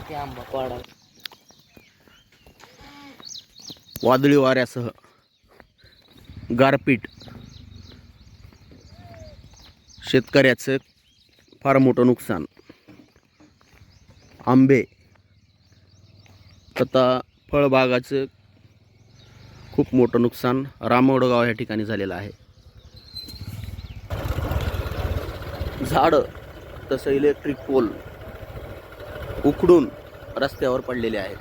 की आंबा पाडा वादळी वाऱ्यासह गारपीट. शेतकऱ्याचं फार मोठं नुकसान. आंबे. तथा फळबागाचं खूप मोठं नुकसान रामवडगाव या ठिकाणी झालेलं आहे. झाडं तसं इलेक्ट्रिक पोल उकडून रस्त्यावर पडलेले आहेत.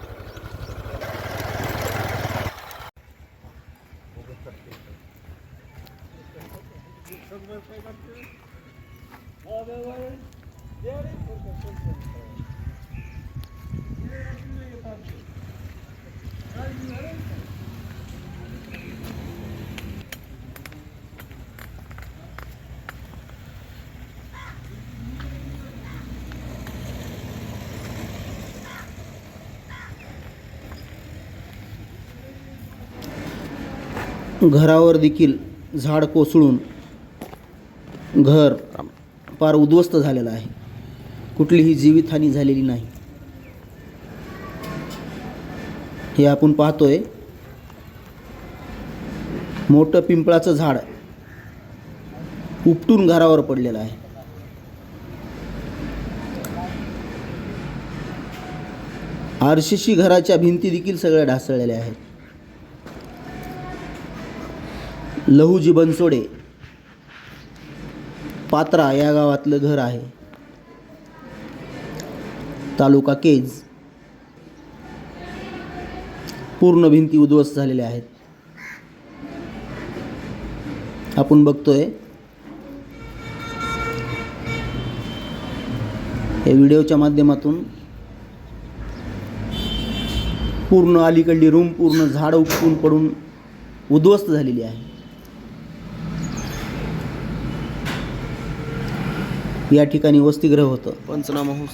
घरावर देखील झाड कोसळून घर फार उद्ध्वस्त झालेलं आहे. कुठलीही जीवितहानी झालेली नाही. हे आपण पाहतोय. मोठं पिंपळाचं झाड उपटून घरावर पडलेलं आहे. आरशीशी घराच्या भिंती देखील सगळ्या ढासळलेल्या आहेत. लहुजी बनसोडे पात्रा या गावातलं घर आहे. तालुका केज. पूर्ण भिंती उद्ध्वस्त झालेल्या आहेत. आपण बघतोय. या व्हिडिओच्या माध्यमातून पूर्ण अलीकडली रूम पूर्ण झाड उपटून पडून उद्ध्वस्त झालेली आहे. या ठिकाणी वसतिगृह होतं. पंचनामा होऊन